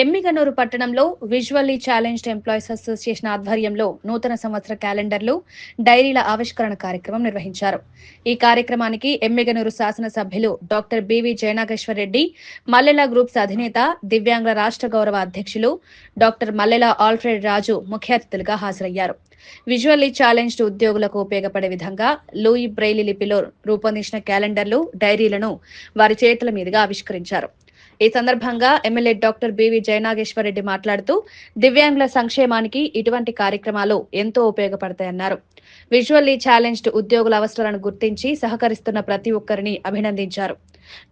ఎమ్మిగనూరు పట్టణంలో visually challenged employees association ఆధ్వర్యంలో నూతన సంవత్సర క్యాలెండర్లు డైరీల ఆవిష్కరణ కార్యక్రమం నిర్వహించారు. ఈ కార్యక్రమానికి ఎమ్మిగనూరు శాసనసభ్యులు doctor B V Jayanageshwar Reddy Mallela groups అధినేత దివ్యాంగుల రాష్ట్ర గౌరవ అధ్యక్షులు డాక్టర్ మల్లెల ఆల్ఫ్రెడ్ రాజు ముఖ్య అతిథులుగా హాజరయ్యారు. విజువల్లీ ఛాలెంజ్డ్ ఉద్యోగులకు ఉపయోగపడే విధంగా లూయి బ్రెయిలీ లిపిలో రూపొందించిన క్యాలెండర్లు డైరీలను వారి చేతుల మీదుగా ఆవిష్కరించారు. ఈ సందర్భంగా ఎమ్మెల్యే డాక్టర్ బివి జయనాగేశ్వరరెడ్డి మాట్లాడుతూ దివ్యాంగుల సంక్షేమానికి ఇటువంటి కార్యక్రమాలు ఎంతో ఉపయోగపడతాయన్నారు. విజువల్లీ ఛాలెంజ్డ్ ఉద్యోగుల అవసరాలను గుర్తించి సహకరిస్తున్న ప్రతి ఒక్కరిని అభినందించారు.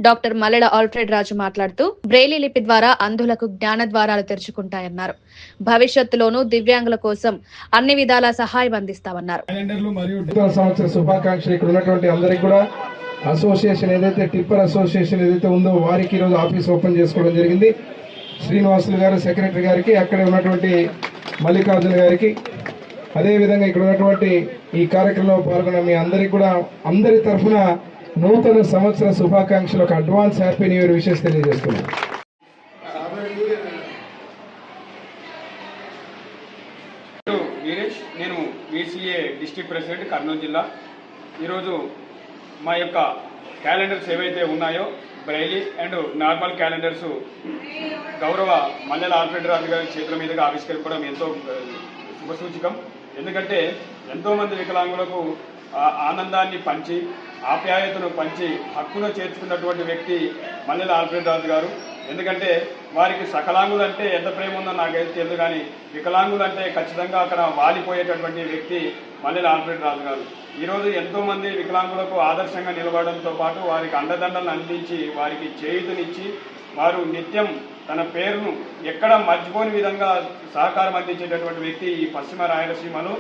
డాక్టర్ మల్లెడ ఆల్ఫ్రెడ్ రాజు మాట్లాడుతూ బ్రెయిలీ లిపి ద్వారా అంధులకు జ్ఞాన ద్వారాలు తెరుచుకుంటాయన్నారు. భవిష్యత్తులోనూ దివ్యాంగుల కోసం అన్ని విధాల సహాయం అందిస్తామన్నారు. అసోసియేషన్ ఏదైతే టిప్పర్ అసోసియేషన్ ఏదైతే ఉందో వారికి ఈరోజు ఆఫీస్ ఓపెన్ చేసుకోవడం జరిగింది. శ్రీనివాసులు గారు సెక్రటరీ గారికి అక్కడ ఉన్నటువంటి మల్లికార్జున గారికి అదేవిధంగా ఇక్కడ ఉన్నటువంటి ఈ కార్యక్రమంలో పాల్గొన్న మీ అందరికీ కూడా అందరి తరఫున నూతన సంవత్సర శుభాకాంక్షలు. ఒక advance happy new year wishes తెలియజేస్తున్నాను. వీరేష్ నేను వీసీఏ డిస్ట్రిక్ట్ ప్రెసిడెంట్ కర్నూలు జిల్లా. ఈరోజు మా యొక్క క్యాలెండర్స్ ఏవైతే ఉన్నాయో బ్రైలీ అండ్ నార్మల్ క్యాలెండర్స్ గౌరవ మల్లెల ఆల్ఫ్రెడ్ రాజు గారి చేతుల మీదుగా ఆవిష్కరించడం ఎంతో శుభసూచకం. ఎందుకంటే ఎంతోమంది వికలాంగులకు ఆనందాన్ని పంచి ఆప్యాయతను పంచి హక్కును చేర్చుకున్నటువంటి వ్యక్తి మల్లెల ఆల్ఫ్రెడ్ రాజు గారు. ఎందుకంటే వారికి సకలాంగులు అంటే ఎంత ప్రేమ ఉందో నాకైతే తెలియదు కానీ వికలాంగులు అంటే ఖచ్చితంగా అక్కడ వాలిపోయేటటువంటి వ్యక్తి మల్లెల ఆల్ఫ్రెడ్ రాజు గారు. ఈరోజు ఎంతో మంది వికలాంగులకు ఆదర్శంగా నిలబడడంతో పాటు వారికి అండదండలను అందించి వారికి చేయుతనిచ్చి వారు నిత్యం తన పేరును ఎక్కడ మర్చిపోని విధంగా సహకారం అందించేటటువంటి వ్యక్తి ఈ పశ్చిమ రాయలసీమలో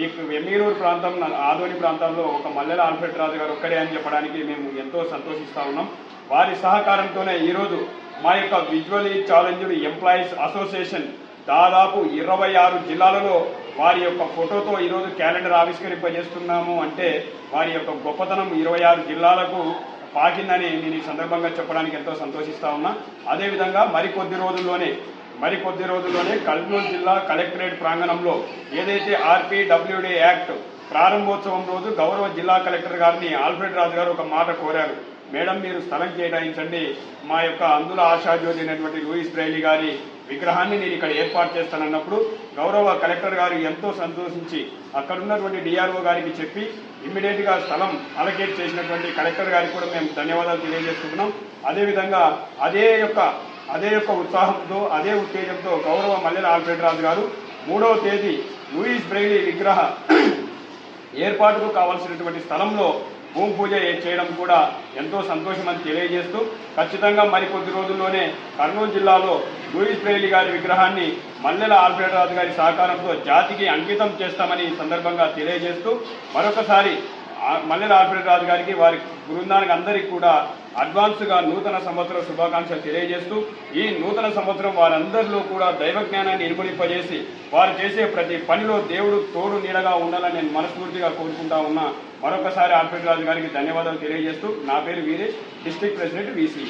ఈ వెమ్మీరూరు ప్రాంతం ఆదోని ప్రాంతంలో ఒక మల్లెల ఆల్ఫ్రెడ్ రాజు గారు ఒక్కడే అని చెప్పడానికి మేము ఎంతో సంతోషిస్తూ ఉన్నాం. వారి సహకారంతోనే ఈరోజు మా యొక్క విజువలీ ఛాలెంజ్డ్ ఎంప్లాయీస్ అసోసియేషన్ దాదాపు ఇరవై ఆరు జిల్లాలలో వారి యొక్క ఫోటోతో ఈరోజు క్యాలెండర్ ఆవిష్కరింపజేస్తున్నాము అంటే వారి యొక్క గొప్పతనం ఇరవై ఆరు జిల్లాలకు పాకిందని నేను ఈ సందర్భంగా చెప్పడానికి ఎంతో సంతోషిస్తా ఉన్నా. అదేవిధంగా మరికొద్ది రోజుల్లోనే మరికొద్ది రోజుల్లోనే కర్నూలు జిల్లా కలెక్టరేట్ ప్రాంగణంలో ఏదైతే ఆర్పీడబ్ల్యూడి యాక్ట్ ప్రారంభోత్సవం రోజు గౌరవ జిల్లా కలెక్టర్ గారిని ఆల్ఫ్రెడ్ రాజు గారు ఒక మాట కోరారు. మేడం మీరు స్థలం కేటాయించండి. మా యొక్క అందుల ఆశాజ్యోతి అయినటువంటి లూయిస్ బ్రైలీ గారి విగ్రహాన్ని నేను ఇక్కడ ఏర్పాటు చేస్తానన్నప్పుడు గౌరవ కలెక్టర్ గారు ఎంతో సంతోషించి అక్కడ ఉన్నటువంటి డిఆర్ఓ గారికి చెప్పి ఇమ్మీడియట్గా స్థలం అలకేట్ చేసినటువంటి కలెక్టర్ గారికి కూడా మేము ధన్యవాదాలు తెలియజేసుకుంటున్నాం. అదేవిధంగా అదే యొక్క అదే యొక్క ఉత్సాహంతో అదే ఉత్తేజంతో గౌరవ మల్లెల ఆల్ఫ్రెడ్ రాజు గారు మూడవ తేదీ లూయిస్ బ్రైలీ విగ్రహ ఏర్పాటుకు కావాల్సినటువంటి స్థలంలో భూమి పూజ చేయడం కూడా ఎంతో సంతోషం అని తెలియజేస్తూ ఖచ్చితంగా మరికొద్ది రోజుల్లోనే కర్నూలు జిల్లాలో లూయిస్ బ్రెయిలీ గారి విగ్రహాన్ని మల్లెల ఆల్ఫ్రెడ్ రాజు గారి సహకారంతో జాతికి అంకితం చేస్తామని ఈ సందర్భంగా తెలియజేస్తూ మరొకసారి మల్లెల ఆల్ఫ్రెడ్ రాజు గారికి వారి బృందానికి అందరికీ కూడా అడ్వాన్స్గా నూతన సంవత్సర శుభాకాంక్షలు తెలియజేస్తూ ఈ నూతన సంవత్సరం వారందరిలో కూడా దైవ జ్ఞానాన్ని ఇనుమడింపజేసి వారు చేసే ప్రతి పనిలో దేవుడు తోడు నీడగా ఉండాలని నేను మనస్ఫూర్తిగా కోరుకుంటా ఉన్నా. మరొకసారి ఆల్ఫ్రెడ్ రాజు గారికి ధన్యవాదాలు తెలియజేస్తూ నా పేరు వీరేష్ డిస్టిక్ ప్రెసిడెంట్ వీసీ.